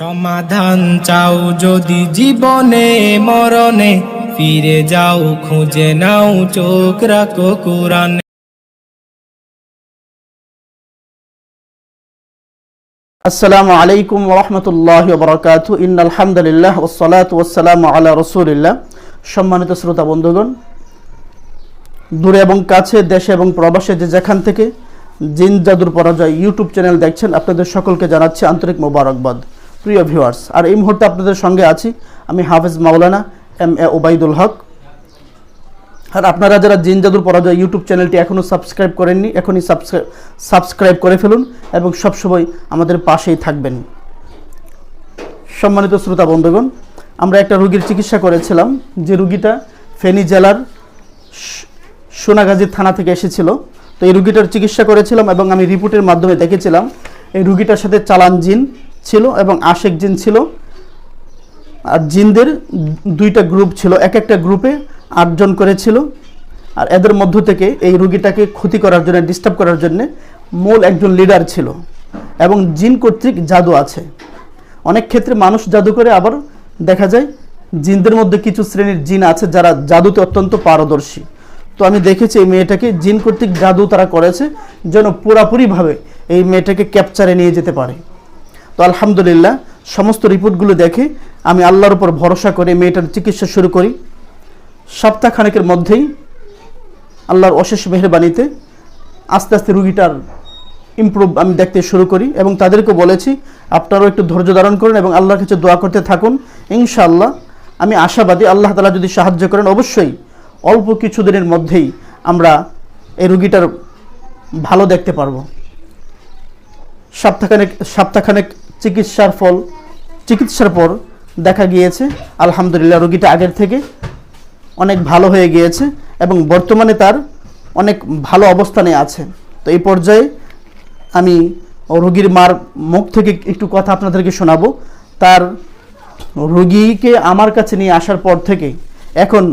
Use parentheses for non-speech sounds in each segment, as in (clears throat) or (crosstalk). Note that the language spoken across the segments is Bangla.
সমাধান চাও যদি জীবনে, মরণে, ফিরে যাও, খুঁজে নাও, চোখ রাখো কোরআন। আসসালামু আলাইকুম ওরহমতুল্লাহ বরকাত ইন আলহামদুলিল্লাহ ওসলাত ওসালাম রসুলিল্লাহ। সম্মানিত শ্রোতা বন্ধুগণ, দূরে এবং কাছে, দেশে এবং প্রবাসে যে যেখান থেকে জিন জাদুর পরাজয় ইউটিউব চ্যানেল দেখছেন, আপনাদের সকলকে জানাচ্ছি আন্তরিক মোবারকবাদ। প্রিয় ভিউয়ার্স আর এই মুহূর্তে আপনাদের সঙ্গে আছি আমি হাফেজ মাওলানা এম এ ওবাইদুল হক। আর আপনারা যারা জিন জাদুর পরাজয় ইউটিউব চ্যানেলটি এখনও সাবস্ক্রাইব করেননি, এখনই সাবস্ক্রাইব সাবস্ক্রাইব করে ফেলুন এবং সবসময় আমাদের পাশেই থাকবেন। সম্মানিত শ্রোতা বন্ধুগণ, আমরা একটা রুগীর চিকিৎসা করেছিলাম, যে রুগীটা ফেনী জেলার স- সোনাগাজী থানা থেকে এসেছিল। তো এই রুগীটার চিকিৎসা করেছিলাম এবং আমি রিপোর্টের মাধ্যমে দেখেছিলাম, এই রুগীটার সাথে চালান জিন ছিল এবং আশেক জিন ছিল। আর জিনদের দুইটা গ্রুপ ছিল। এক একটা গ্রুপে আটজন করেছিল আর এদের মধ্য থেকে এই রুগীটাকে ক্ষতি করার জন্য ডিস্টার্ব করার জন্য মূল একজন লিডার ছিল এবং জিন কর্তৃক জাদু আছে। অনেক ক্ষেত্রে মানুষ জাদু করে, আবার দেখা যায় জিনদের মধ্যে কিছু শ্রেণির জিন আছে যারা জাদুতে অত্যন্ত পারদর্শী। তো আমি দেখেছি এই মেয়েটাকে, জিন কর্তৃক জাদু তারা করেছে যেন পুরাপুরিভাবে এই মেয়েটাকে ক্যাপচারে নিয়ে যেতে পারে। তো আলহামদুলিল্লাহ, সমস্ত রিপোর্টগুলো দেখে আমি আল্লাহর উপর ভরসা করে মেয়েটার চিকিৎসা শুরু করি। সপ্তাহখানেকের মধ্যেই আল্লাহর অশেষ মেহরবানিতে আস্তে আস্তে রুগীটার ইমপ্রুভ আমি দেখতে শুরু করি এবং তাদেরকে বলেছি, আপনারাও একটু ধৈর্য ধারণ করুন এবং আল্লাহর কাছে দোয়া করতে থাকুন। ইনশাআল্লাহ, আমি আশাবাদী আল্লাহ তালা যদি সাহায্য করেন, অবশ্যই অল্প কিছু দিনের মধ্যেই আমরা এই রুগীটার ভালো দেখতে পারব। সপ্তাহখানেক সপ্তাহখানেক চিকিৎসার ফল, চিকিৎসার পর দেখা গিয়েছে, আলহামদুলিল্লাহ রোগীটা আগের থেকে অনেক ভালো হয়ে গিয়েছে এবং বর্তমানে তার অনেক ভালো অবস্থানে আছে। তো এই পর্যায়ে আমি রোগীর মার মুখ থেকে একটু কথা আপনাদেরকে শোনাবো। তার রোগীকে আমার কাছে নিয়ে আসার পর থেকে এখন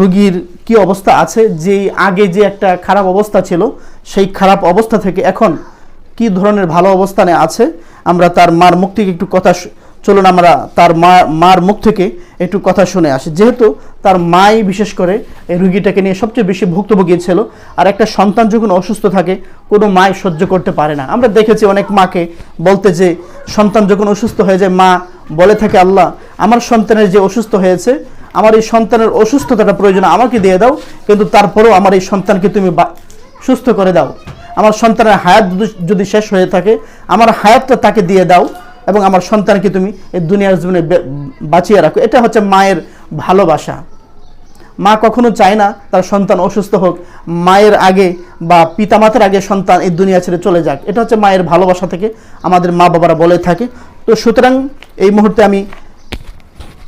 রোগীর কি অবস্থা আছে, যে আগে যে একটা খারাপ অবস্থা ছিল, সেই খারাপ অবস্থা থেকে এখন কি ধরনের ভালো অবস্থানে আছে আমরা তার মার মুখ থেকে একটু কথা চলুন আমরা তার মা, মার মুখ থেকে একটু কথা শুনে আসি। যেহেতু তার মাই বিশেষ করে এই রুগীটাকে নিয়ে সবচেয়ে বেশি ভুক্তভোগী ছিল আর একটা সন্তান যখন অসুস্থ থাকে, কোনো মাই সহ্য করতে পারে না। আমরা দেখেছি অনেক মাকে বলতে যে, সন্তান যখন অসুস্থ হয়ে যায়, মা বলে থাকে, আল্লাহ, আমার সন্তানের যে অসুস্থ হয়েছে, আমার এই সন্তানের অসুস্থতাটা প্রয়োজন আমাকে দিয়ে দাও, কিন্তু তারপরেও আমার এই সন্তানকে তুমি সুস্থ করে দাও। আমার সন্তানের হায়াত যদি- শেষ হয়ে থাকে, আমার হায়াতটা তাকে দিয়ে দাও এবং আমার সন্তানকে তুমি এই দুনিয়ার জীবনে বাঁচিয়ে রাখো। এটা হচ্ছে মায়ের ভালোবাসা। মা কখনো চায় না তার সন্তান অসুস্থ হোক। মায়ের আগে বা পিতামাতার আগে সন্তান এই দুনিয়া ছেড়ে চলে যাক। এটা হচ্ছে মায়ের ভালোবাসা থেকে আমাদের মা বাবারা বলে থাকে। তো সুতরাং এই মুহূর্তে আমি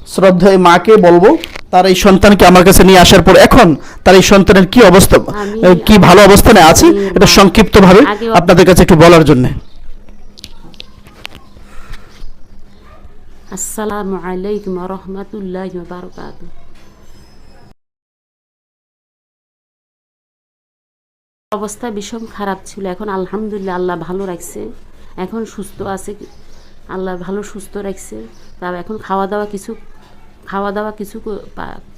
শ্রদ্ধেয় মাকে বলব তার এই সন্তানকে আমার কাছে নিয়ে আসার পর এখন তার এই সন্তানের কি অবস্থা কি ভালো অবস্থানে আছে এটা মা- সংক্ষিপ্তভাবে আপনাদের কাছে একটু বলার জন্য। আসসালামু আলাইকুম রহমতুল্লাহ বারকাত অবস্থা ভীষণ খারাপ ছিল এখন আলহামদুলিল্লাহ আল্লাহ ভালো রাখছে এখন সুস্থ আছে আল্লাহ ভালো সুস্থ রাখছে তা এখন খাওয়া দাওয়া কিছু খাওয়া দাওয়া কিছু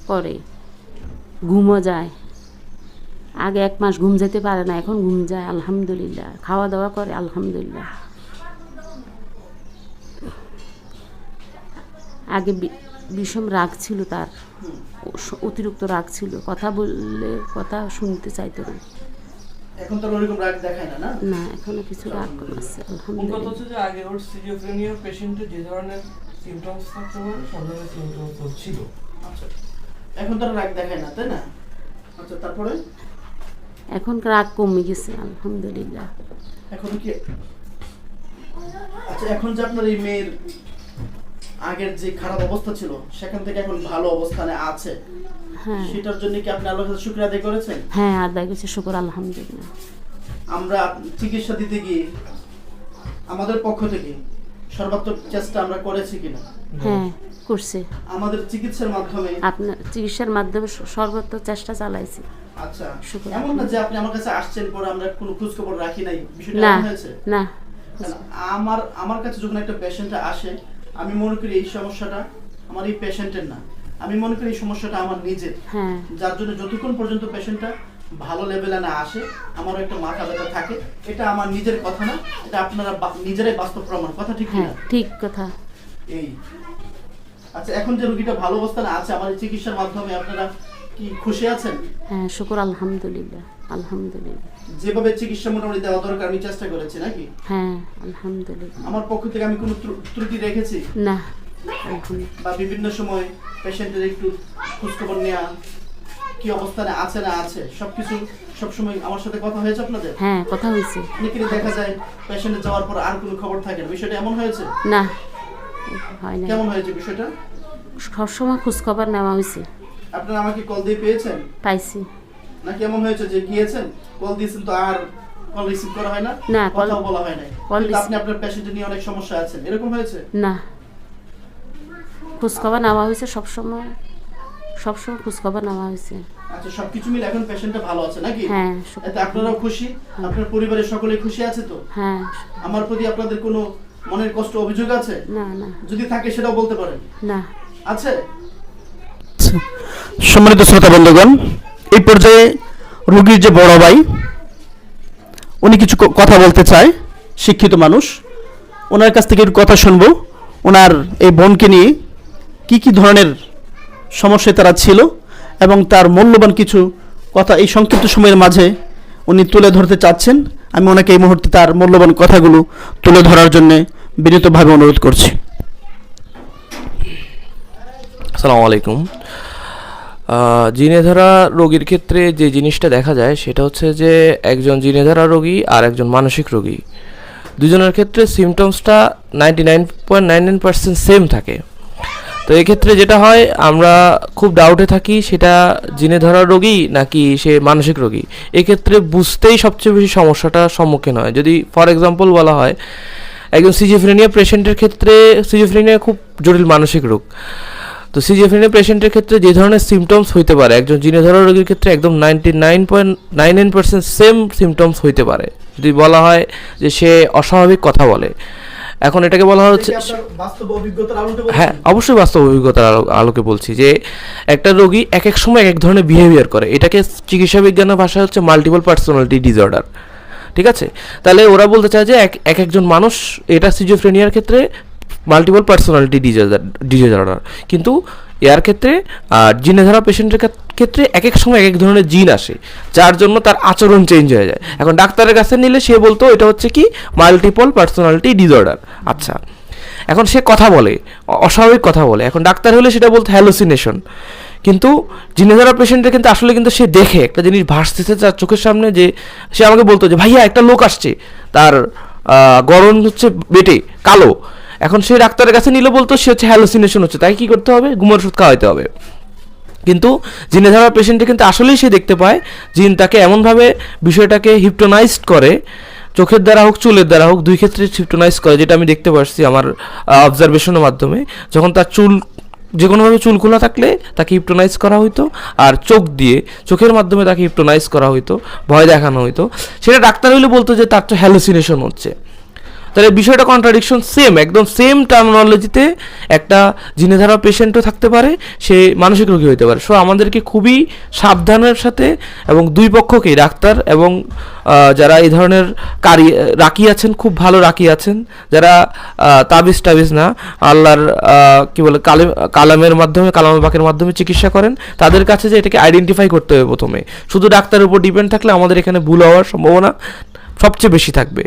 করে। ঘুমও যায়। আগে এক মাস ঘুম যেতে পারে না এখন ঘুম যায় আলহামদুলিল্লাহ। খাওয়া দাওয়া করে আলহামদুলিল্লাহ। আগে বিষম রাগ ছিল তার। অতিরিক্ত রাগ ছিল। কথা বললে কথা শুনতে চাইতো না। এখন তো ওরকম রাগ দেখায় না না? না এখনও কিছু রাগ আছে কথা আলহামদুলিল্লাহ। হচ্ছে যে আগে ওর সিজিওফ্রেনিয়ার পেশেন্টের যে ধরনের সিমটমস থাকতে পারে সব সিমটমস হচ্ছিল। আচ্ছা এখন তো আর রাগ দেখায় না তাই না? আচ্ছা তারপরে? এখন রাগ কমে গেছে আলহামদুলিল্লাহ। এখন কি? আচ্ছা এখন যে আপনার এই মেয়ের আগের যে খারাপ অবস্থা ছিল সেখান থেকে এখন ভালো অবস্থানে আছে। হ্যাঁ। সেটার জন্য কি আপনি আল্লাহর কাছে শুকরিয়া আদায় করেছেন? হ্যাঁ আদায় করছে শুকর আলহামদুলিল্লাহ। আমরা চিকিৎসা দিতে গিয়ে আমাদের পক্ষ থেকে সর্বাত্মক চেষ্টা আমরা করেছি কিনা? হ্যাঁ করছে। আমাদের চিকিৎসার মাধ্যমে? আপনার চিকিৎসার মাধ্যমে স- সর্বত্র চেষ্টা চালাইছি। আচ্ছা। এমন না যে আপনি আমার কাছে আসছেন পরে আমরা কোনো খোঁজ খবর রাখি নাই। বিষয়টা হয়েছে? না। আমার আমার কাছে যখন একটা পেশেন্ট আসে আমি মনে করি এই সমস্যাটা আমার এই পেশেন্টের না। আমি মনে করি এই সমস্যাটা আমার নিজের। হ্যাঁ। যার জন্য যতক্ষণ পর্যন্ত পেশেন্টটা ভালো লেভেলে না আসে আমারও একটা মাথা ব্যথা থাকে এটা আমার নিজের কথা না এটা আপনারা নিজেরাই বাস্তব প্রমাণ কথা ঠিক হ্যাঁ কিনা ঠিক কথা। এই আচ্ছা এখন যে রোগীটা ভালো অবস্থানে আছে আমার চিকিৎসার মাধ্যমে আপনারা কি খুশি আছেন? হ্যাঁ শুকুর আলহামদুলিল্লাহ আলহামদুলিল্লাহ। যেভাবে চিকিৎসা মোটামুটি দেওয়া দরকার আমি চেষ্টা করেছি নাকি? হ্যাঁ আলহামদুলিল্লাহ। আমার পক্ষ থেকে আমি কোনো ত্রুটি রেখেছি? না। বা বিভিন্ন সময় পেশেন্টের একটু খোঁজখবর নেওয়া কি অবস্থানে আছে না আছে সবকিছু সবসময় আমার সাথে কথা হয়েছে আপনাদের? হ্যাঁ কথা হয়েছে। অনেকেরই দেখা যায় পেশেন্টে যাওয়ার পর আর কোনো খবর থাকে না। বিষয়টা এমন হয়েছে? না হয় না কেমন হয়েছে বিষয়টা? সবসময় খোঁজখবর নেওয়া হয়েছে। আপনারা আমাকে কল দিয়ে পেয়েছেন? পাইছি। নাকি এমন হয়েছে যে গিয়েছেন? কল দিয়েছেন তো আর কল রিসিভ করা হয় না? না, কথাও বলা হয় call কিন্তু আপনি আপনার পেশেন্ট নিয়ে অনেক সমস্যা আছেন। এরকম হয়েছে? না। খোঁজখবর নেওয়া হয়েছে সবসময়। সবসময় খোঁজখবর নেওয়া হয়েছে। আচ্ছা সবকিছু মিলে এখন পেশেন্টটা ভালো আছে নাকি? হ্যাঁ। এতে আপনারাও খুশি? আপনার পরিবারের সকলেই খুশি আছে তো? হ্যাঁ। আমার প্রতি আপনাদের কোনো মনের কষ্ট অভিযোগ আছে? না না। যদি থাকে সেটাও বলতে পারেন। না। আছে? সম্মানিত শ্রোতা বন্ধুগণ এই পর্যায়ে রোগীর যে বড় ভাই উনি কিছু কথা বলতে চায় শিক্ষিত মানুষ। ওনার কাছ থেকে একটু কথা শুনব। ওনার এই বোনকে নিয়ে কি কি ধরনের সমস্যায় তারা ছিল এবং তার মূল্যবান কিছু কথা এই সংক্ষিপ্ত সময়ের মাঝে উনি তুলে ধরতে চাচ্ছেন। আমি ওনাকে এই মুহূর্তে তার মূল্যবান কথাগুলো তুলে ধরার জন্য বিনীতভাবে অনুরোধ করছি। আসসালামু আলাইকুম। জিনে ধরা রোগীর ক্ষেত্রে যে জিনিসটা দেখা যায় সেটা হচ্ছে যে একজন জিনে ধরা রোগী আর একজন মানসিক রোগী। দুজনের ক্ষেত্রে সিমটমসটা ninety nine point nine nine percent same থাকে। তো এক্ষেত্রে যেটা হয়, আমরা খুব ডাউটে থাকি সেটা জিনে ধরা রোগী নাকি সে মানসিক রোগী। এক্ষেত্রে বুঝতেই সবচেয়ে বেশি সমস্যাটার সম্মুখীন হয়। যদি ফর এক্সাম্পল বলা হয়, একজন সিজিফ্রেনিয়া পেশেন্টের ক্ষেত্রে সিজিফ্রেনিয়া খুব জটিল মানসিক রোগ। তো সিজিএফ্রেনিয়া পেশেন্টের ক্ষেত্রে যে ধরনের সিমটমস হইতে পারে, একজন জিনে ধরা রোগীর ক্ষেত্রে একদম ninety nine point nine nine percent same symptoms হইতে পারে। যদি বলা হয় যে সে অস্বাভাবিক কথা বলে এখন এটাকে বলা হচ্ছে হ্যাঁ অবশ্যই বাস্তব অভিজ্ঞতার আলো- আলোকে বলছি যে একটা রোগী এক এক সময় এক এক ধরনের বিহেভিয়ার করে। এটাকে চিকিৎসা বিজ্ঞানের ভাষায় হচ্ছে মাল্টিপল পার্সোনালিটি ডিসঅর্ডার ঠিক আছে? তাহলে ওরা বলতে চায় যে এক এক একজন মানুষ এটা সিজোফ্রেনিয়ার ক্ষেত্রে মাল্টিপল পার্সোনালিটি ডিসঅর্ডার ডিসঅর্ডার কিন্তু এর ক্ষেত্রে জিনে ধরা পেশেন্টের ক্ষেত্রে এক এক সময় এক এক ধরনের জিন আসে, যার জন্য তার আচরণ চেঞ্জ হয়ে যায়। এখন ডাক্তারের কাছে নিলে সে বলতো, এটা হচ্ছে কি? মাল্টিপল পার্সোনালিটি ডিসঅর্ডার আচ্ছা এখন সে কথা বলে অস্বাভাবিক কথা বলে। এখন ডাক্তার হলে সেটা বলতো হ্যালোসিনেশন কিন্তু জিনে ধরা পেশেন্টের কিন্তু আসলে কিন্তু সে দেখে, একটা জিনিস ভাসতেছে তার চোখের সামনে যে, সে আমাকে বলতো যে, ভাইয়া, একটা লোক আসছে। তার গরম হচ্ছে বেটে, কালো। এখন সে ডাক্তারের কাছে নিলে বলতো, সে হচ্ছে হ্যালোসিনেশন হচ্ছে। তাই কি করতে হবে? ঘুমের ওষুধ খাওয়াইতে হবে। কিন্তু জিনে ধরা পেশেন্টে কিন্তু আসলেই সে দেখতে পায় জিন তাকে এমনভাবে বিষয়টাকে হিপটোনাইজড করে, চোখের দ্বারা হোক, চুলের দ্বারা হোক, দুই ক্ষেত্রে হিপটোনাইজ করে, যেটা আমি দেখতে পারছি আমার অবজারভেশনের মাধ্যমে। যখন তার চুল যে কোনোভাবে চুল খোলা থাকলে তাকে হিপটোনাইজ করা হইতো, আর চোখ দিয়ে, চোখের মাধ্যমে তাকে হিপটোনাইজ করা হইতো, ভয় দেখানো হইতো। সেটা ডাক্তার হইলে বলতো যে তার তো হ্যালোসিনেশন হচ্ছে। তাহলে বিষয়টা কন্ট্রাডিকশন সেম একদম সেম টার্মিনোলজিতে একটা জিনে ধরা পেশেন্টও থাকতে পারে, সে মানসিক রোগী হতে পারে। সো আমাদেরকে খুবই সাবধানের সাথে এবং দুই পক্ষকেই ডাক্তার এবং যারা এই ধরনের কারি, রাকি আছেন, খুব ভালো রাকি আছেন, যারা তাবিজ টাবিজ না, আল্লাহর কি বলে, কালেম, কালামের মাধ্যমে কালামের বাকের মাধ্যমে চিকিৎসা করেন, তাদের কাছে যে এটাকে আইডেন্টিফাই করতে হবে প্রথমে। শুধু ডাক্তারের উপর ডিপেন্ড থাকলে আমাদের এখানে ভুল হওয়ার সম্ভাবনা সবচেয়ে বেশি থাকবে।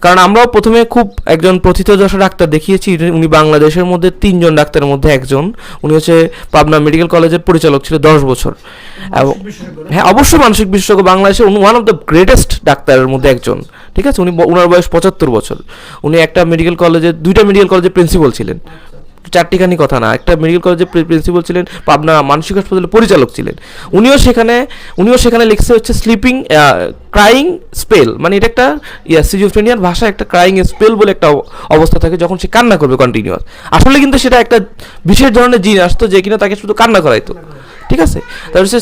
কারণ আমরাও প্রথমে খুব একজন প্রথিতযশা ডাক্তার দেখিয়েছি উনি বাংলাদেশের মধ্যে তিনজন ডাক্তারের মধ্যে একজন। উনি হচ্ছে পাবনা মেডিকেল কলেজের পরিচালক ছিল দশ বছর। এবং হ্যাঁ অবশ্যই মানসিক বিশেষজ্ঞ বাংলাদেশের উনি ওয়ান অফ দ্য গ্রেটেস্ট ডাক্তারের মধ্যে একজন। ঠিক আছে? উনি ওনার বয়স পঁচাত্তর বছর। উনি একটা মেডিকেল কলেজে দুইটা মেডিকেল কলেজের প্রিন্সিপাল ছিলেন। চারটিখানি কথা না। একটা মেডিকেল কলেজের প্রিন্সিপাল ছিলেন, পাবনা মানসিক হাসপাতালের পরিচালক ছিলেন। উনিও সেখানে উনিও সেখানে লিখছে হচ্ছে স্লিপিং ক্রাইং স্পেল মানে এটা একটা, ইয়া সিজোফ্রেনিয়ার ভাষায় একটা ক্রাইং স্পেল বলে একটা অবস্থা থাকে যখন সে কান্না করবে কন্টিনিউয়াস আসলে কিন্তু সেটা একটা বিশেষ ধরনের জিন আসতো যে কিনা তাকে শুধু কান্না করাইতো। ঠিক আছে? তারপর সে,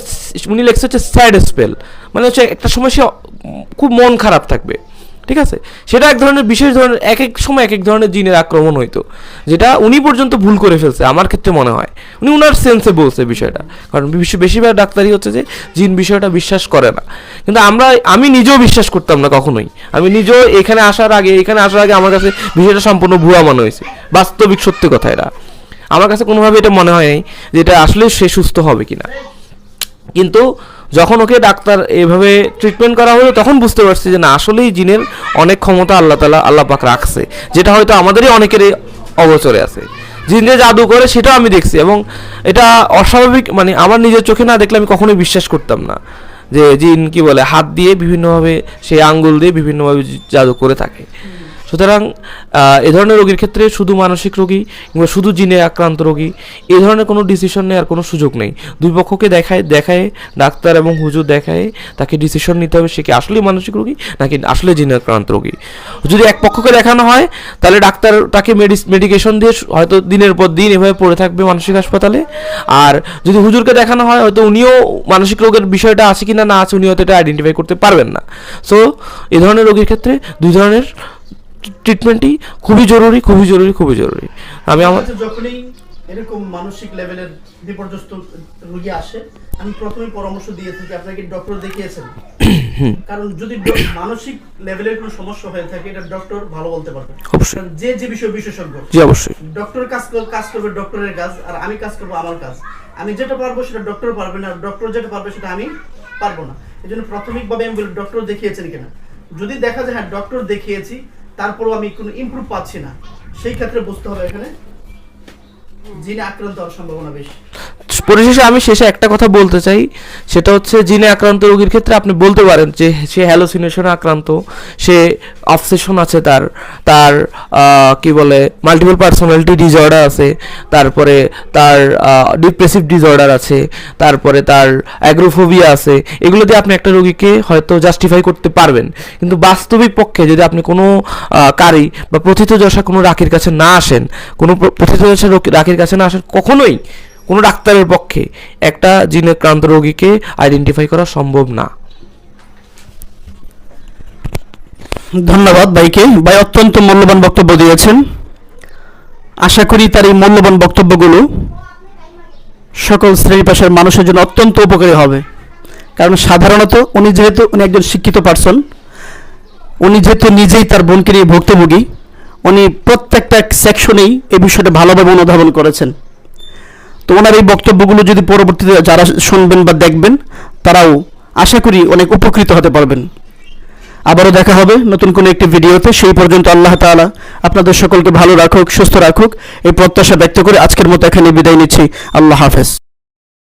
উনি লেখছে হচ্ছে স্যাড স্পেল মানে হচ্ছে একটা সময় সে খুব মন খারাপ থাকবে। ঠিক আছে? সেটা এক ধরনের বিশেষ ধরনের, এক এক সময় এক এক ধরনের জিনের আক্রমণ হইতো। যেটা উনি পর্যন্ত ভুল করে ফেলছে, আমার ক্ষেত্রে মনে হয়। উনি উনার সেন্সে বলছে বিষয়টা। কারণ বেশিরভাগ ডাক্তারই হচ্ছে যে, জিন বিষয়টা বিশ্বাস করে না। কিন্তু আমরা, আমি নিজেও বিশ্বাস করতাম না কখনোই। আমি নিজেও এখানে আসার আগে, এখানে আসার আগে আমার কাছে বিষয়টা সম্পূর্ণ ভুয়া মনে হয়েছে। বাস্তবিক সত্যি কথা এটা। আমার কাছে কোনোভাবে এটা মনে হয় যে এটা আসলে সে সুস্থ হবে কিনা। কিন্তু যখন ওকে ডাক্তার এভাবে ট্রিটমেন্ট করা হলো, তখন বুঝতে পারছি যে না, আসলেই জিনের অনেক ক্ষমতা আল্লাহ তালা আল্লাহ পাক রাখছে, যেটা হয়তো আমাদেরই অনেকেরই অগোচরে আছে। জিন যে জাদু করে, সেটাও আমি দেখছি এবং এটা অস্বাভাবিক মানে আমার নিজের চোখে না দেখলে আমি কখনোই বিশ্বাস করতাম না যে জিন কি বলে, হাত দিয়ে বিভিন্নভাবে সেই আঙ্গুল দিয়ে বিভিন্নভাবে জাদু করে থাকে। সুতরাং এ ধরনের রোগীর ক্ষেত্রে শুধু মানসিক রোগী কিংবা শুধু জিনে আক্রান্ত রোগী, এ ধরনের কোনো ডিসিশন নেওয়ার কোনো সুযোগ নেই। দুই পক্ষকে দেখায় দেখায়, ডাক্তার এবং হুজুর দেখায় তাকে ডিসিশন নিতে হবে, সে কি আসলেই মানসিক রোগী নাকি আসলে জিনে আক্রান্ত রোগী। যদি এক পক্ষকে দেখানো হয়, তাহলে ডাক্তার তাকে মেডিকেশন দিয়ে হয়তো দিনের পর দিন এভাবে পড়ে থাকবে মানসিক হাসপাতালে। আর যদি হুজুরকে দেখানো হয়, হয়তো উনিও মানসিক রোগের বিষয়টা আছে কিনা না আছে উনি হয়তো এটা আইডেন্টিফাই করতে পারবেন না। সো এ ধরনের রোগীর ক্ষেত্রে দুই ধরনের ট্রিটমেন্টই খুবই জরুরি খুবই জরুরি খুবই জরুরি। আমি আমার যখনই এরকম মানসিক লেভেলের বিপর্যস্ত রোগী আসে আমি প্রথমে পরামর্শ দিয়ে থাকি আপনাকে ডক্টর দেখিয়েছেন? (clears throat) কারণ যদি মানসিক লেভেলের কোনো সমস্যা হয়ে থাকে এটা ডক্টর ভালো বলতে পারবে। অবশ্যই। যে যে বিষয় বিশেষজ্ঞ জি অবশ্যই। ডক্টর কাজ কাজ করবে ডক্টরের কাজ আর আমি কাজ করব আমার কাজ। আমি যেটা পারব সেটা ডক্টর পারবে না ডক্টর যেটা পারবে সেটা আমি পারব না। এই জন্য প্রাথমিকভাবে আমি বলি ডক্টর দেখিয়েছেন কিনা? যদি দেখা যায় হ্যাঁ ডক্টর দেখিয়েছি তারপরও আমি কোনো ইম্প্রুভ পাচ্ছি না। সেই ক্ষেত্রে বুঝতে হবে এখানে জিনে আক্রান্ত হওয়ার সম্ভাবনা বেশি। পরিশেষে আমি শেষে একটা কথা বলতে চাই। সেটা হচ্ছে জিনে আক্রান্ত রোগীর ক্ষেত্রে আপনি বলতে পারেন যে সে হ্যালোসিনেশনে আক্রান্ত, সে অবসেশন আছে তার তার কি বলে মাল্টিপল পার্সোনালিটি ডিসঅর্ডার আছে, তারপরে তার ডিপ্রেসিভ ডিসঅর্ডার আছে, তারপরে তার অ্যাগ্রোফোবিয়া আছে, এগুলো দিয়ে আপনি একটা রোগীকে হয়তো জাস্টিফাই করতে পারবেন। কিন্তু বাস্তবিক পক্ষে যদি আপনি কোনো কারি বা প্রথিতযশা কোনো রাখির কাছে না আসেন, কোনো প্র- প্রথিতযশা রাখির কাছে না আসেন, কখনোই কোনো ডাক্তারের পক্ষে একটা জিনের ক্রান্ত রোগীকে আইডেন্টিফাই করা সম্ভব না। ধন্যবাদ ভাইকে। ভাই, অত্যন্ত মূল্যবান বক্তব্য দিয়েছেন। আশা করি তার এই মূল্যবান বক্তব্যগুলো সকল শ্রেণি পেশার মানুষের জন্য অত্যন্ত উপকারী হবে। কারণ সাধারণত উনি যেহেতু, উনি একজন শিক্ষিত পার্সন উনি যেহেতু নিজেই তার বোনকে নিয়ে ভুক্তভোগী, উনি প্রত্যেকটা সেকশনেই এই বিষয়টা ভালোভাবে অনুধাবন করেছেন। তো ওনার এই বক্তব্যগুলো যদি পরবর্তীতে যারা শুনবেন বা দেখবেন, তারাও আশা করি অনেক উপকৃত হতে পারবেন। আবারও দেখা হবে নতুন কোনো একটি ভিডিওতে। সেই পর্যন্ত আল্লাহ তালা আপনাদের সকলকে ভালো রাখুক, সুস্থ রাখুক। এই প্রত্যাশা ব্যক্ত করে আজকের মতো এখানে বিদায় নিচ্ছি। আল্লাহ হাফেজ।